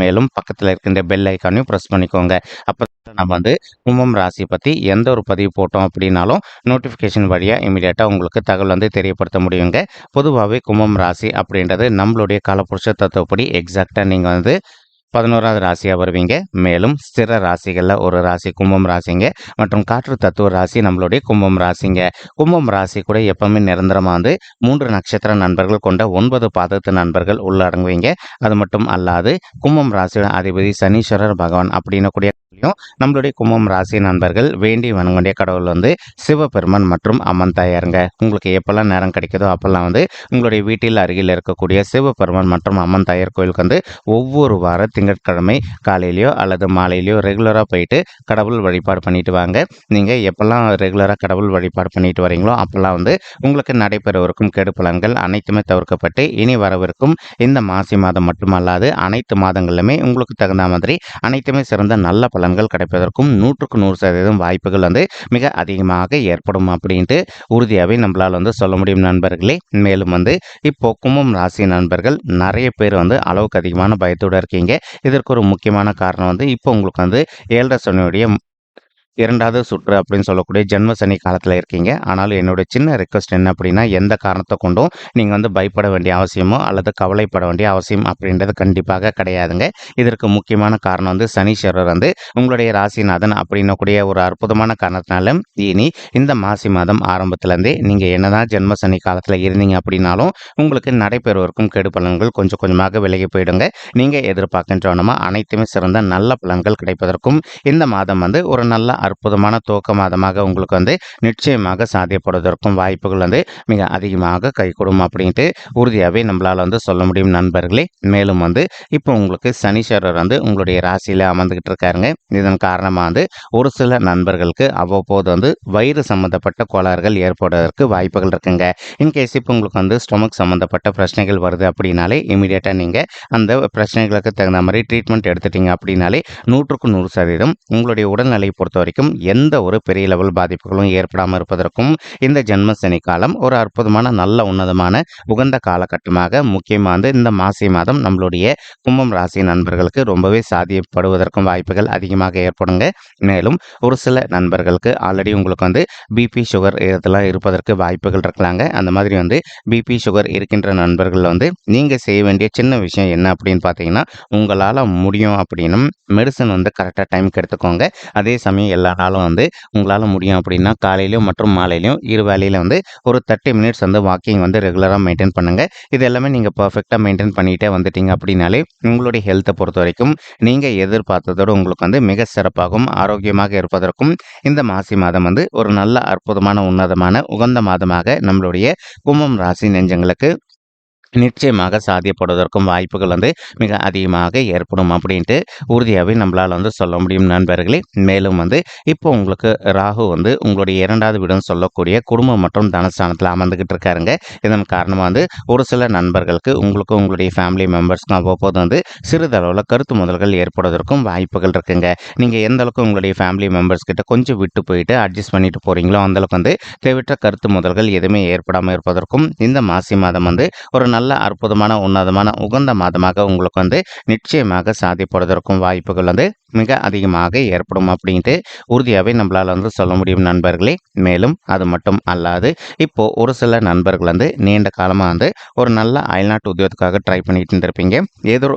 மேலும் பக்கத்தில் இருக்கின்ற பெல் ஐக்கானையும் ப்ரெஸ் பண்ணிக்கோங்க. அப்போ நம்ம வந்து கும்பம் ராசி பற்றி எந்த ஒரு பதிவு போட்டோம் அப்படின்னாலும் நோட்டிஃபிகேஷன் வழியாக இமீடியட்டாக உங்களுக்கு தகவல் வந்து தெரியப்படுத்த முடியுங்க. பொதுவாகவே கும்பம் ராசி அப்படின்றது நம்மளுடைய காலப்புருஷ தத்துவப்படி எக்ஸாக்டாக நீங்கள் வந்து பதினோராவது ராசியாக வருவீங்க. மேலும் ஸ்திர ராசிகளில் ஒரு ராசி கும்பம் ராசிங்க. மற்றும் காற்று தத்துவ ராசி நம்மளுடைய கும்பம் ராசிங்க. கும்பம் ராசி கூட எப்பவுமே நிரந்தரமாக வந்து மூன்று நட்சத்திர நண்பர்கள் கொண்ட ஒன்பது பாதத்து நண்பர்கள் உள்ளடங்குவீங்க. அது மட்டும் அல்லாது கும்பம் ராசியோட அதிபதி சனீஸ்வரர் பகவான் அப்படின்னு கூடிய நம்மளுடைய கும்பம் ராசி நண்பர்கள் வேண்டி வணங்கக்கூடிய கடவுள் வந்து சிவபெருமன் மற்றும் அம்மன் தாயாருங்க. உங்களுக்கு எப்பெல்லாம் நேரம் கிடைக்குதோ அப்பெல்லாம் வந்து உங்களுடைய வீட்டில் அருகில் இருக்கக்கூடிய சிவபெருமன் மற்றும் அம்மன் தாயார் கோயிலுக்கு வந்து ஒவ்வொரு வார திங்கட்கிழமை காலையிலையோ அல்லது மாலையிலையோ ரெகுலராக போயிட்டு கடவுள் வழிபாடு பண்ணிட்டு வாங்க. நீங்கள் எப்பெல்லாம் ரெகுலராக கடவுள் வழிபாடு பண்ணிட்டு வரீங்களோ அப்பெல்லாம் வந்து உங்களுக்கு நடைபெறவிருக்கும் கெடு அனைத்துமே தவிர்க்கப்பட்டு இனி வரவிருக்கும் இந்த மாசி மாதம் மட்டுமல்லாது அனைத்து மாதங்களிலுமே உங்களுக்கு தகுந்த மாதிரி அனைத்துமே சிறந்த நல்ல பலன்கள் கிடைப்பதற்கும் நூற்றுக்கு நூறு சதவீதம் வாய்ப்புகள் வந்து மிக அதிகமாக ஏற்படும் அப்படின்ட்டு உறுதியாகவே நம்மளால் வந்து சொல்ல முடியும் நண்பர்களே. மேலும் வந்து இப்போ கும்பம் ராசி நண்பர்கள் நிறைய பேர் வந்து அளவுக்கு அதிகமான பயத்தோடு இருக்கீங்க. இதற்கு ஒரு முக்கியமான காரணம் வந்து இப்போ உங்களுக்கு வந்து ஏழரை சனியுடைய இரண்டாவது சுற்று அப்படின்னு சொல்லக்கூடிய ஜென்ம சனி காலத்தில் இருக்கீங்க. ஆனாலும் என்னுடைய சின்ன ரெக்வஸ்ட் என்ன அப்படின்னா எந்த காரணத்தை கொண்டும் நீங்கள் வந்து பயப்பட வேண்டிய அவசியமோ அல்லது கவலைப்பட வேண்டிய அவசியம் அப்படின்றது கண்டிப்பாக கிடையாதுங்க. இதற்கு முக்கியமான காரணம் வந்து சனீஸ்வரர் வந்து உங்களுடைய ராசிநாதன் அப்படின்னக்கூடிய ஒரு அற்புதமான காரணத்தினால இனி இந்த மாசி மாதம் ஆரம்பத்துலேருந்தே நீங்கள் என்னதான் ஜென்ம சனி காலத்தில் இருந்தீங்க அப்படின்னாலும் உங்களுக்கு நடைபெறுவதற்கும் கெடு பலன்கள் கொஞ்சம் கொஞ்சமாக விலகி போயிடுங்க. நீங்கள் எதிர்பார்க்கின்றவனமா அனைத்துமே சிறந்த நல்ல பலன்கள் கிடைப்பதற்கும் இந்த மாதம் வந்து ஒரு நல்ல அற்புதமான துவக்க மாதமாக உங்களுக்கு வந்து நிச்சயமாக சாத்தியப்படுவதற்கும் வாய்ப்புகள் வந்து மிக அதிகமாக கைகூடும் அப்படின்ட்டு உறுதியாகவே நம்மளால் வந்து சொல்ல முடியும் நண்பர்களே. மேலும் வந்து இப்போ உங்களுக்கு சனீஸ்வரர் வந்து உங்களுடைய ராசியில் அமர்ந்துக்கிட்டு இருக்காருங்க. இதன் காரணமாக வந்து ஒரு சில நண்பர்களுக்கு அவ்வப்போது வந்து வயிறு சம்மந்தப்பட்ட கோளாறுகள் ஏற்படுவதற்கு வாய்ப்புகள் இருக்குங்க. இன்கேஸ் இப்போ உங்களுக்கு வந்து ஸ்டொமக் சம்மந்தப்பட்ட பிரச்சனைகள் வருது அப்படின்னாலே இமீடியட்டாக நீங்கள் அந்த பிரச்சனைகளுக்கு தகுந்த மாதிரி ட்ரீட்மெண்ட் எடுத்துட்டீங்க அப்படின்னாலே நூற்றுக்கு நூறு சதவீதம் உங்களுடைய உடல்நிலையை பொறுத்த வரைக்கும் எந்த ஒரு பெரிய லெவல் பாதிப்புகளும் ஏற்படாமல் இருப்பதற்கும் இந்த ஜென்ம சனி காலம் ஒரு அற்புதமான நல்ல உன்னதமான உகந்த காலகட்டமாக முக்கியமாக வந்து இந்த மாசி மாதம் நம்மளுடைய கும்பம் ராசி நண்பர்களுக்கு ரொம்பவே சாதியப்படுவதற்கும் வாய்ப்புகள் அதிகமாக ஏற்படுங்க. மேலும் ஒரு சில நண்பர்களுக்கு ஆல்ரெடி உங்களுக்கு வந்து பிபி சுகர் இதெல்லாம் இருப்பதற்கு வாய்ப்புகள் இருக்கலாங்க. அந்த மாதிரி வந்து பிபி சுகர் இருக்கின்ற நண்பர்கள் வந்து நீங்கள் செய்ய வேண்டிய சின்ன விஷயம் என்ன அப்படின்னு பார்த்தீங்கன்னா உங்களால் முடியும் அப்படின்னும் மெடிசன் வந்து கரெக்டாக டைம்க்கு எடுத்துக்கோங்க. அதே சமயம் எல்லா நாளும் வந்து உங்களால் முடியும் அப்படின்னா காலையிலையும் மற்றும் மாலையிலையும் இரு வேலையில் வந்து ஒரு தேர்ட்டி மினிட்ஸ் வந்து வாக்கிங் வந்து ரெகுலராக மெயின்டைன் பண்ணுங்கள் இது எல்லாமே நீங்கள் பர்ஃபெக்டாக மெயின்டைன் பண்ணிகிட்டே வந்துட்டீங்க அப்படின்னாலே உங்களுடைய ஹெல்த்தை பொறுத்த வரைக்கும் நீங்கள் எதிர்பார்த்ததோடு உங்களுக்கு வந்து மிக சிறப்பாகவும் ஆரோக்கியமாக இருப்பதற்கும் இந்த மாசி மாதம் வந்து ஒரு நல்ல அற்புதமான உன்னதமான உகந்த மாதமாக நம்மளுடைய கும்பம் ராசி நெஞ்சங்களுக்கு நிச்சயமாக சாத்தியப்படுவதற்கும் வாய்ப்புகள் வந்து மிக அதிகமாக ஏற்படும் அப்படின்ட்டு உறுதியாகவே நம்மளால் வந்து சொல்ல முடியும் நண்பர்களே. மேலும் வந்து இப்போ உங்களுக்கு ராகு வந்து உங்களுடைய இரண்டாவது வீடுன்னு சொல்லக்கூடிய குடும்பம் மற்றும் தனஸ்தானத்தில் அமர்ந்துக்கிட்டு இருக்காருங்க. இதன் காரணமாக வந்து ஒரு சில நண்பர்களுக்கு உங்களுக்கும் உங்களுடைய ஃபேமிலி மெம்பர்ஸ்க்கும் அவ்வப்போது வந்து சிறிதளவில் கருத்து முதல்கள் ஏற்படுவதற்கும் வாய்ப்புகள் இருக்குங்க. நீங்கள் எந்த அளவுக்கு உங்களுடைய ஃபேமிலி மெம்பர்ஸ் கிட்ட கொஞ்சம் விட்டு போயிட்டு அட்ஜஸ்ட் பண்ணிட்டு போகிறீங்களோ அந்தளவுக்கு வந்து தேவையற்ற கருத்து முதல்கள் எதுவுமே ஏற்படாமல் இருப்பதற்கும் இந்த மாசி மாதம் வந்து ஒரு நல்ல நல்ல அற்புதமான உன்னதமான உகந்த மாதமாக உங்களுக்கு வந்து நிச்சயமாக சாதிப்படுவதற்கும் வாய்ப்புகள் வந்து மிக அதிகமாக ஏற்படும் அப்படின்ட்டு உறுதியாகவே நம்மளால் வந்து சொல்ல முடியும் நண்பர்களே. மேலும் அது மட்டும் அல்லாது இப்போது ஒரு சில நண்பர்கள் வந்து நீண்ட காலமாக வந்து ஒரு நல்ல அயல்நாட்டு உத்தியோகத்துக்காக ட்ரை பண்ணிட்டு இருந்திருப்பீங்க. ஏதோ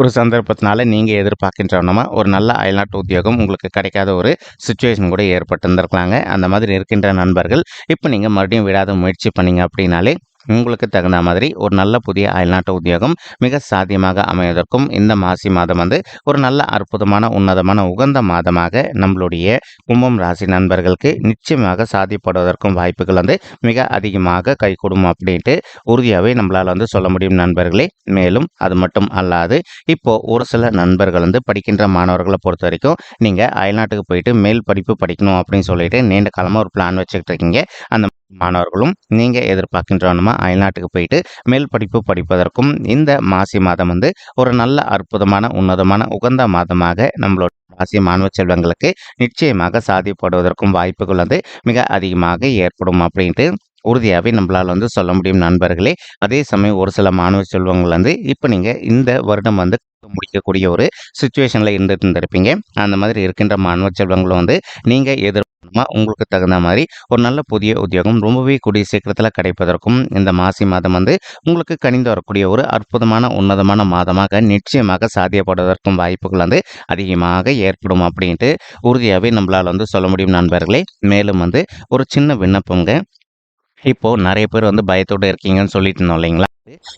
ஒரு சந்தர்ப்பத்தினால நீங்கள் எதிர்பார்க்கின்றவனமா ஒரு நல்ல அயல்நாட்டு உத்தியோகம் உங்களுக்கு கிடைக்காத ஒரு சுச்சுவேஷன் கூட ஏற்பட்டு இருந்திருக்கலாங்க அந்த மாதிரி இருக்கின்ற நண்பர்கள் இப்போ நீங்கள் மறுபடியும் விடாத முயற்சி பண்ணீங்க அப்படின்னாலே உங்களுக்கு தகுந்த மாதிரி ஒரு நல்ல புதிய அயல்நாட்டு உத்தியோகம் மிக சாத்தியமாக அமைவதற்கும் இந்த மாசி மாதம் வந்து ஒரு நல்ல அற்புதமான உன்னதமான உகந்த மாதமாக நம்மளுடைய கும்பம் ராசி நண்பர்களுக்கு நிச்சயமாக சாதிப்படுவதற்கும் வாய்ப்புகள் வந்து மிக அதிகமாக கைகூடும் அப்படின்ட்டு உறுதியாகவே நம்மளால் வந்து சொல்ல முடியும் நண்பர்களே. மேலும் அது மட்டும் அல்லாது இப்போ ஒரு சில நண்பர்கள் வந்து படிக்கின்ற மாணவர்களை பொறுத்த வரைக்கும் நீங்கள் அயல்நாட்டுக்கு போயிட்டு மேல் படிப்பு படிக்கணும் அப்படின்னு சொல்லிட்டு நீண்ட காலமாக ஒரு பிளான் வச்சுக்கிட்டு இருக்கீங்க. அந்த மாணவர்களும் நீங்கள் எதிர்பார்க்கின்றவனுமா? அயல்நாட்டுக்கு போயிட்டு மேல் படிப்பு படிப்பதற்கும் இந்த மாசி மாதம் வந்து ஒரு நல்ல அற்புதமான உன்னதமான உகந்த மாதமாக நம்மளோட ராசி மாணவ செல்வங்களுக்கு நிச்சயமாக சாதிப்படுவதற்கும் வாய்ப்புகள் வந்து மிக அதிகமாக ஏற்படும் அப்படின்ட்டு உறுதியாகவே நம்மளால் வந்து சொல்ல முடியும் நண்பர்களே. அதே சமயம் ஒரு சில மாணவ செல்வங்கள் வந்து இப்போ நீங்கள் இந்த வருடம் வந்து முடிக்கக்கூடிய ஒரு சுச்சுவேஷனில் இருந்துட்டு இருந்திருப்பீங்க. அந்த மாதிரி இருக்கின்ற மாணவ செல்வங்களும் வந்து நீங்கள் மூலமா உங்களுக்கு தகுந்த மாதிரி ஒரு நல்ல புதிய உத்தியோகம் ரொம்பவே கூடிய சீக்கிரத்தில் கிடைப்பதற்கும் இந்த மாசி மாதம் வந்து உங்களுக்கு கணிந்து வரக்கூடிய ஒரு அற்புதமான உன்னதமான மாதமாக நிச்சயமாக சாத்தியப்படுவதற்கும் வாய்ப்புகள் வந்து அதிகமாக ஏற்படும் அப்படின்ட்டு உறுதியாகவே நம்மளால் வந்து சொல்ல முடியும் நண்பர்களே. மேலும் வந்து ஒரு சின்ன விண்ணப்பங்க. இப்போது நிறைய பேர் வந்து பயத்தோடு இருக்கீங்கன்னு சொல்லிட்டு இருந்தோம் இல்லைங்களா?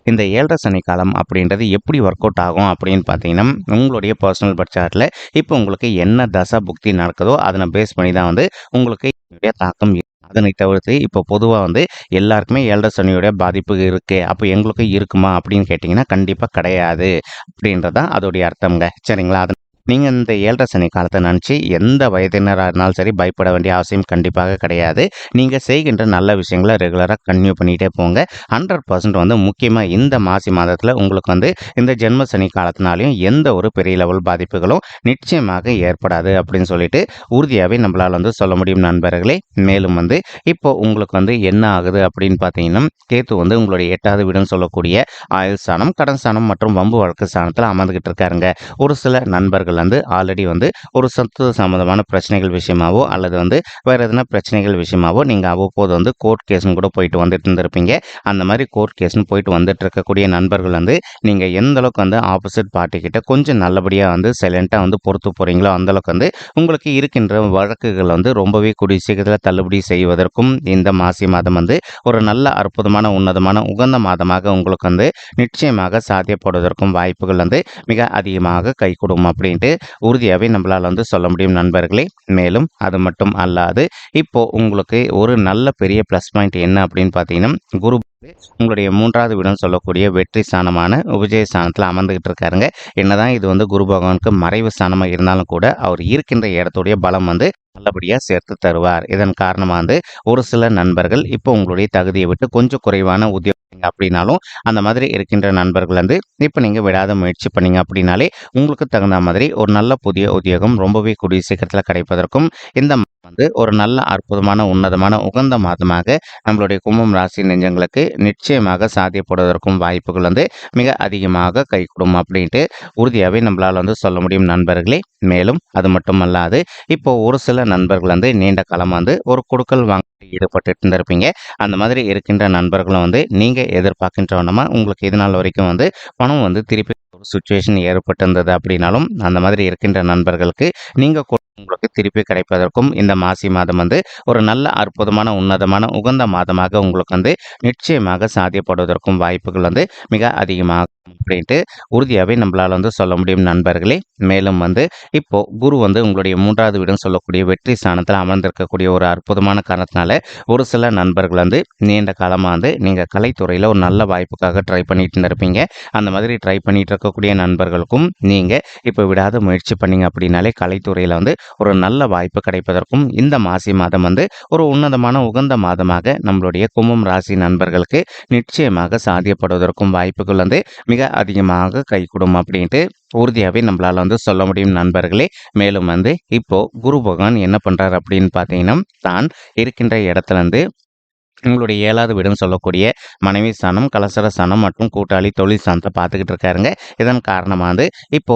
இந்த ஏழரை சனி காலம் அப்படின்றது எப்படி ஒர்க் அவுட் ஆகும் அப்படின்னு பார்த்தீங்கன்னா உங்களுடைய பர்சனல் பட்ஜெட்டில் இப்போ உங்களுக்கு என்ன தசா புக்தி நடக்குதோ அதனை பேஸ் பண்ணி தான் வந்து உங்களுக்கு தாக்கம் அதனை தவிர்த்து இப்போ பொதுவாக வந்து எல்லாருக்குமே ஏழரை சனியுடைய பாதிப்பு இருக்குது அப்போ எங்களுக்கு இருக்குமா அப்படின்னு கேட்டிங்கன்னா கண்டிப்பாக கிடையாது அப்படின்றதான் அதோடைய அர்த்தம்ங்க. சரிங்களா? அது நீங்கள் இந்த ஏழரை சனி காலத்தை நினச்சி எந்த வயதினராக இருந்தாலும் சரி பயப்பட வேண்டிய அவசியம் கண்டிப்பாக கிடையாது. நீங்கள் செய்கின்ற நல்ல விஷயங்களை ரெகுலராக கன்டினியூ பண்ணிகிட்டே போங்க. ஹண்ட்ரட் பர்சன்ட் வந்து முக்கியமாக இந்த மாசி மாதத்தில் உங்களுக்கு வந்து இந்த ஜென்ம சனி காலத்தினாலையும் எந்த ஒரு பெரிய லெவல் பாதிப்புகளும் நிச்சயமாக ஏற்படாது அப்படின்னு சொல்லிட்டு உறுதியாகவே நம்மளால் வந்து சொல்ல முடியும் நண்பர்களே. மேலும் வந்து இப்போ உங்களுக்கு வந்து என்ன ஆகுது அப்படின்னு பார்த்தீங்கன்னா கேத்து வந்து உங்களுடைய எட்டாவது வீடுன்னு சொல்லக்கூடிய ஆயுள் ஸ்தானம் கடன் ஸ்தானம் மற்றும் வம்பு வழக்கு ஸ்தானத்தில் அமர்ந்துகிட்டு இருக்காருங்க. ஒரு சில நண்பர்கள் வந்து ஆல்ரெடி வந்து ஒரு சொத்து சம்மந்தமான பிரச்சனைகள் விஷயமாவோ அல்லது வந்து வேறு எதனா பிரச்சனைகள் விஷயமாவோ நீங்கள் அவ்வப்போது வந்து கோர்ட் கேஸும் கூட போயிட்டு வந்துட்டு இருந்திருப்பீங்க. அந்த மாதிரி கோர்ட் கேஸ்னு போயிட்டு வந்துட்டு இருக்கக்கூடிய நண்பர்கள் வந்து நீங்கள் எந்த அளவுக்கு வந்து ஆப்போசிட் பார்ட்டிக்கிட்ட கொஞ்சம் நல்லபடியாக வந்து சைலண்ட்டாக வந்து பொறுத்து போகிறீங்களோ அந்த அளவுக்கு வந்து உங்களுக்கு இருக்கின்ற வழக்குகள் வந்து ரொம்பவே கூடிய சீக்கிரத்தில் தள்ளுபடி செய்வதற்கும் இந்த மாசி மாதம் வந்து ஒரு நல்ல அற்புதமான உன்னதமான உகந்த மாதமாக உங்களுக்கு வந்து நிச்சயமாக சாத்தியப்படுவதற்கும் வாய்ப்புகள் வந்து மிக அதிகமாக கைகூடும் அப்படின்ட்டு உறுதியாகவே நம்மளால் வந்து சொல்ல முடியும் நண்பர்களே. மேலும் அது மட்டும் அல்லாது இப்போது உங்களுக்கு ஒரு நல்ல பெரிய ப்ளஸ் பாயிண்ட் என்ன அப்படின்னு பார்த்தீங்கன்னா குரு உங்களுடைய மூன்றாவது வீடுன்னு சொல்லக்கூடிய வெற்றி ஸ்தானமான உபஜய ஸ்தானத்தில் அமர்ந்துகிட்டு இருக்காருங்க. என்னதான் இது வந்து குரு பகவானுக்கு மறைவு ஸ்தானமாக இருந்தாலும் கூட அவர் இருக்கின்ற இடத்துடைய பலம் வந்து நல்லபடியாக சேர்த்து தருவார். இதன் காரணமாக வந்து ஒரு சில நண்பர்கள் இப்போ உங்களுடைய தகுதியை விட்டு கொஞ்சம் குறைவான உத்தியோகம் அப்படின்னாலும் அந்த மாதிரி இருக்கின்ற நண்பர்கள் வந்து இப்போ நீங்கள் விடாத முயற்சி பண்ணீங்க அப்படின்னாலே உங்களுக்கு தகுந்த மாதிரி ஒரு நல்ல புதிய உத்தியோகம் ரொம்பவே கூடிய சீக்கிரத்தில் கிடைப்பதற்கும் இந்த வந்து ஒரு நல்ல அற்புதமான உன்னதமான உகந்த மாதமாக நம்மளுடைய கும்பம் ராசி நெஞ்சங்களுக்கு நிச்சயமாக சாத்தியப்படுவதற்கும் வாய்ப்புகள் வந்து மிக அதிகமாக கைகூடும் அப்படின்ட்டு உறுதியாகவே நம்மளால் வந்து சொல்ல முடியும் நண்பர்களே. மேலும் அது மட்டுமல்லாது இப்போ ஒரு சில நண்பர்கள் வந்து நீண்ட காலம் வந்து ஒரு கொடுக்கல் வாங்க ஈடுபட்டு இருந்திருப்பீங்க அந்த மாதிரி இருக்கின்ற நண்பர்களும் வந்து நீங்கள் எதிர்பார்க்கின்றவனமா உங்களுக்கு இது நாள் வரைக்கும் வந்து பணம் வந்து திருப்பி ஒரு சுச்சுவேஷன் ஏற்பட்டிருந்தது அப்படின்னாலும் அந்த மாதிரி இருக்கின்ற நண்பர்களுக்கு நீங்கள் உங்களுக்கு திருப்பி கிடைப்பதற்கும் இந்த மாசி மாதம் வந்து ஒரு நல்ல அற்புதமான உன்னதமான உகந்த மாதமாக உங்களுக்கு வந்து நிச்சயமாக சாத்தியப்படுவதற்கும் வாய்ப்புகள் வந்து மிக அதிகமாக அப்படின்ட்டு உறுதியாகவே நம்மளால் வந்து சொல்ல முடியும் நண்பர்களே. மேலும் வந்து இப்போ குரு வந்து உங்களுடைய மூன்றாவது வீடுன்னு சொல்லக்கூடிய வெற்றி ஸ்தானத்தில் அமர்ந்திருக்கக்கூடிய ஒரு அற்புதமான காரணத்தினால ஒரு சில நண்பர்கள் வந்து நீண்ட காலமாக வந்து நீங்கள் கலைத்துறையில் ஒரு நல்ல வாய்ப்புக்காக ட்ரை பண்ணிட்டு இருந்திருப்பீங்க. அந்த மாதிரி ட்ரை பண்ணிட்டு இருக்கக்கூடிய நண்பர்களுக்கும் நீங்கள் இப்போ விடாத முயற்சி பண்ணீங்க அப்படின்னாலே கலைத்துறையில் வந்து ஒரு நல்ல வாய்ப்பு கிடைப்பதற்கும் இந்த மாசி மாதம் வந்து ஒரு உன்னதமான உகந்த மாதமாக நம்மளுடைய கும்பம் ராசி நண்பர்களுக்கு நிச்சயமாக சாத்தியப்படுவதற்கும் வாய்ப்புகள் வந்து மிக அதிகமாக கைகூடும் அப்படின்ட்டு உறுதியாகவே நம்மளால் வந்து சொல்ல முடியும் நண்பர்களே. மேலும் வந்து இப்போது குரு பகவான் என்ன பண்ணுறாரு அப்படின்னு பார்த்தீங்கன்னா தான் இருக்கின்ற இடத்துலேருந்து உங்களுடைய ஏழாவது வீடுன்னு சொல்லக்கூடிய மனைவி ஸ்தானம் கலசர ஸ்தானம் மற்றும் கூட்டாளி தொழில் ஸ்தானத்தை பார்த்துக்கிட்டு இருக்காருங்க. இதன் காரணமாக வந்து இப்போ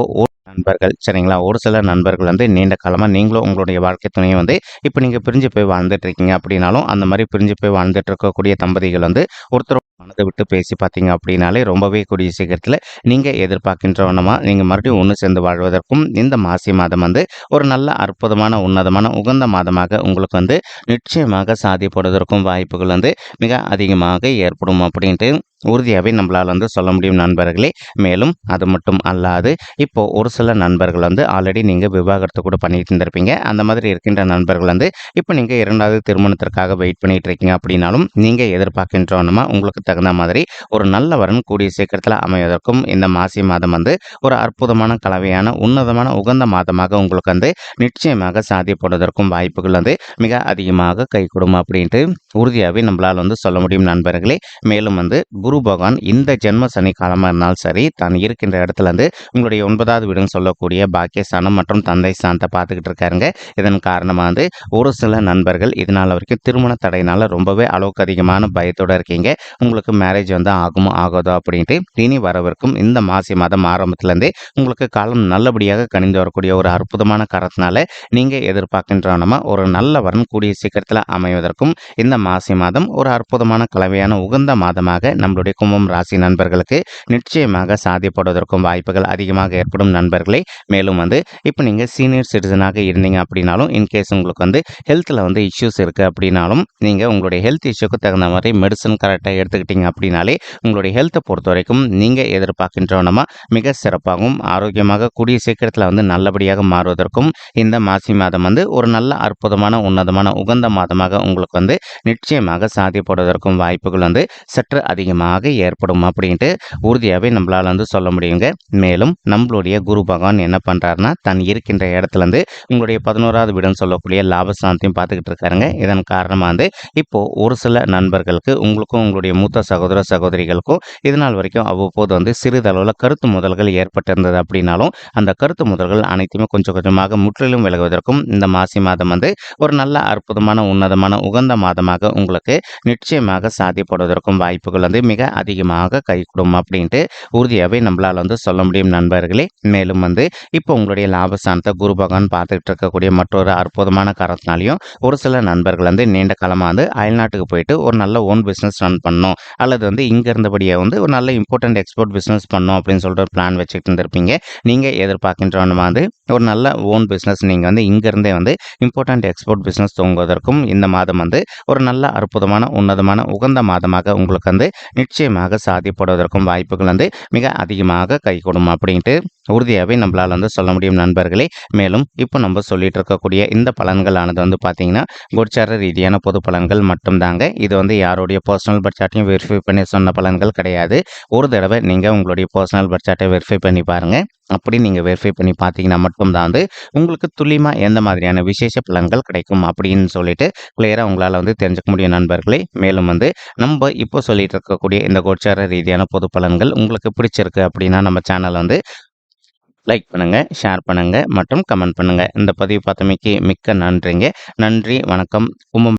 நண்பர்கள் சரிங்களா? ஒரு சில நண்பர்கள் வந்து நீண்ட காலமாக நீங்களும் உங்களுடைய வாழ்க்கை துணையை வந்து இப்போ நீங்கள் பிரிஞ்சு போய் வாழ்ந்துட்டு இருக்கீங்க அப்படின்னாலும் அந்த மாதிரி பிரிஞ்சு போய் வாழ்ந்துட்டு இருக்கக்கூடிய தம்பதிகள் வந்து ஒருத்தர் மனதை விட்டு பேசி பார்த்தீங்க அப்படின்னாலே ரொம்பவே கூடிய சீக்கிரத்தில் நீங்கள் எதிர்பார்க்கின்றவனமாக நீங்கள் மறுபடியும் ஒன்று சேர்ந்து வாழ்வதற்கும் இந்த மாசி மாதம் வந்து ஒரு நல்ல அற்புதமான உன்னதமான உகந்த மாதமாக உங்களுக்கு வந்து நிச்சயமாக சாதிப்படுவதற்கும் வாய்ப்புகள் வந்து மிக அதிகமாக ஏற்படும் அப்படின்ட்டு உறுதியாகவே நம்மளால் வந்து சொல்ல முடியும் நண்பர்களே. மேலும் அது மட்டும் அல்லாது இப்போ ஒரு சில நண்பர்கள் வந்து ஆல்ரெடி நீங்கள் விவாகரத்து கூட பண்ணிட்டு இருந்திருப்பீங்க. அந்த மாதிரி இருக்கின்ற நண்பர்கள் வந்து இப்போ நீங்கள் இரண்டாவது திருமணத்திற்காக வெயிட் பண்ணிட்டு இருக்கீங்க அப்படின்னாலும் நீங்கள் எதிர்பார்க்கின்றோன்னா உங்களுக்கு தகுந்த மாதிரி ஒரு நல்ல வரன் கூடிய சீக்கிரத்தில் அமைவதற்கும் இந்த மாசி மாதம் வந்து ஒரு அற்புதமான கலவையான உன்னதமான உகந்த மாதமாக உங்களுக்கு வந்து நிச்சயமாக சாத்தியப்படுவதற்கும் வாய்ப்புகள் வந்து மிக அதிகமாக கைகூடும் அப்படின்ட்டு உறுதியாகவே நம்மளால் வந்து சொல்ல முடியும் நண்பர்களே. மேலும் வந்து குரு பகவான் இந்த ஜென்ம சனிக்காலமாக இருந்தாலும் சரி தான் இருக்கின்ற இடத்துல இருந்து உங்களுடைய ஒன்பதாவது வீடுன்னு சொல்லக்கூடிய பாக்கியஸ்தானம் மற்றும் தந்தை ஸ்தானத்தை பார்த்துக்கிட்டு இருக்காருங்க. இதன் காரணமாக வந்து ஒரு சில நண்பர்கள் இதனால் வரைக்கும் திருமண தடையினால் ரொம்பவே அளவுக்கு அதிகமான பயத்தோடு இருக்கீங்க. உங்களுக்கு மேரேஜ் வந்து ஆகுமோ ஆகாதோ அப்படின்ட்டு இனி வரவிருக்கும் இந்த மாசி மாதம் ஆரம்பத்துலேருந்தே உங்களுக்கு காலம் நல்லபடியாக கணிந்து வரக்கூடிய ஒரு அற்புதமான காரணத்தினால நீங்கள் எதிர்பார்க்கின்றனமா ஒரு நல்ல வரன் கூடிய சீக்கிரத்தில் அமைவதற்கும் இந்த மாசி மாதம் ஒரு அற்புதமான கலவையான உகந்த மாதமாக நம்மளுடைய கும்பம் ராசி நண்பர்களுக்கு நிச்சயமாக சாதிப்படுவதற்கும் வாய்ப்புகள் அதிகமாக ஏற்படும் நண்பர்களே. மேலும் வந்து இப்போ நீங்கள் சீனியர் சிட்டிசனாக இருந்தீங்க அப்படின்னாலும் இன்கேஸ் உங்களுக்கு வந்து ஹெல்த்தில் வந்து இஷ்யூஸ் இருக்குது அப்படின்னாலும் நீங்கள் உங்களுடைய ஹெல்த் இஷ்யூக்கு தகுந்த மாதிரி மெடிசன் கரெக்டாக எடுத்துக்கிட்டீங்க அப்படின்னாலே உங்களுடைய ஹெல்த்தை பொறுத்த வரைக்கும் நீங்கள் எதிர்பார்க்கின்றோனமா மிக சிறப்பாகவும் ஆரோக்கியமாக கூடிய சீக்கிரத்தில் வந்து நல்லபடியாக மாறுவதற்கும் இந்த மாசி மாதம் வந்து ஒரு நல்ல அற்புதமான உன்னதமான உகந்த மாதமாக உங்களுக்கு வந்து நிச்சயமாக சாதிப்படுவதற்கும் வாய்ப்புகள் வந்து சற்று அதிகமாக ஏற்படும் அப்படின்ட்டு உறுதியாகவே நம்மளால் வந்து சொல்ல முடியுங்க. மேலும் நம்மளுடைய குரு பகவான் என்ன பண்ணுறாருன்னா தன் இருக்கின்ற இடத்துலேருந்து உங்களுடைய பதினோராவது வீடுன்னு சொல்லக்கூடிய லாபஸ்தானத்தையும் பார்த்துக்கிட்டு இருக்காருங்க. இதன் காரணமாக வந்து இப்போது ஒரு சில நண்பர்களுக்கு உங்களுக்கும் உங்களுடைய மூத்த சகோதர சகோதரிகளுக்கும் இதனால் வரைக்கும் அவ்வப்போது வந்து சிறிதளவில் கருத்து முதல்கள் ஏற்பட்டிருந்தது அப்படின்னாலும் அந்த கருத்து முதல்கள் அனைத்துமே கொஞ்சம் கொஞ்சமாக முற்றிலும் விலகுவதற்கும் இந்த மாசி மாதம் வந்து ஒரு நல்ல அற்புதமான உன்னதமான உகந்த மாதமாக உங்களுக்கு நிச்சயமாக சாத்தியப்படுவதற்கும் வாய்ப்புகள் வந்து மிக அதிகமாக கைகூடும் அப்படின்ட்டு உறுதியாகவே நம்மளால் வந்து சொல்ல முடியும் நண்பர்களே. மேலும் வந்து இப்போ உங்களுடைய லாபஸ்தானத்தை குரு பகவான் பார்த்துக்கிட்டு இருக்கக்கூடிய மற்றொரு அற்புதமான காரணத்தினாலையும் ஒரு சில நண்பர்கள் வந்து நீண்ட காலமாக வந்து அயல்நாட்டுக்கு போயிட்டு ஒரு நல்ல ஓன் பிஸ்னஸ் ரன் பண்ணணும் அல்லது வந்து இங்கே இருந்தபடியே வந்து ஒரு நல்ல இம்பார்ட்டன்ட் எக்ஸ்போர்ட் பிஸ்னஸ் பண்ணணும் அப்படின்னு சொல்லிட்டு ஒரு பிளான் வச்சுக்கிட்டு இருந்திருப்பீங்க. நீங்கள் எதிர்பார்க்கின்றவன வந்து ஒரு நல்ல ஓன் பிஸ்னஸ் நீங்கள் வந்து இங்கேருந்தே வந்து இம்பார்ட்டன்ட் எக்ஸ்போர்ட் பிஸ்னஸ் தொங்குவதற்கும் இந்த மாதம் வந்து ஒரு நல்ல அற்புதமான உன்னதமான உகந்த மாதமாக உங்களுக்கு வந்து நிச்சயமாக சாதிப்படுவதற்கும் வாய்ப்புகள் வந்து மிக அதிகமாக கைகூடும் அப்படின்ட்டு உறுதியாகவே நம்மளால் வந்து சொல்ல முடியும் நண்பர்களே. மேலும் இப்போ நம்ம சொல்லிட்டு இருக்கக்கூடிய இந்த பலன்களானது வந்து பார்த்தீங்கன்னா கோச்சார ரீதியான பொது பலன்கள் மட்டும்தாங்க. இது வந்து யாருடைய பர்சனல் பட்ஜெட்டையும் வெரிஃபை பண்ணி சொன்ன பலன்கள் கிடையாது. ஒரு தடவை நீங்கள் உங்களுடைய பர்சனல் பட்ஜெட்டை வெரிஃபை பண்ணி பாருங்கள் அப்படி நீங்கள் வெரிஃபை பண்ணி பார்த்தீங்கன்னா மட்டும்தான் வந்து உங்களுக்கு துல்லியமாக எந்த மாதிரியான விசேஷ பலன்கள் கிடைக்கும் அப்படின்னு சொல்லிட்டு கிளியராக உங்களால் வந்து தெரிஞ்சுக்க முடியும் நண்பர்களே. மேலும் வந்து நம்ம இப்போ சொல்லிட்டு இருக்கக்கூடிய இந்த கோச்சார ரீதியான பொது பலன்கள் உங்களுக்கு பிடிச்சிருக்கு அப்படின்னா நம்ம சேனலை வந்து லைக் பண்ணுங்கள் ஷேர் பண்ணுங்கள் மற்றும் கமெண்ட் பண்ணுங்கள் இந்த பதிவு பார்த்தமைக்கு மிக்க நன்றிங்க. நன்றி வணக்கம். கும்பம்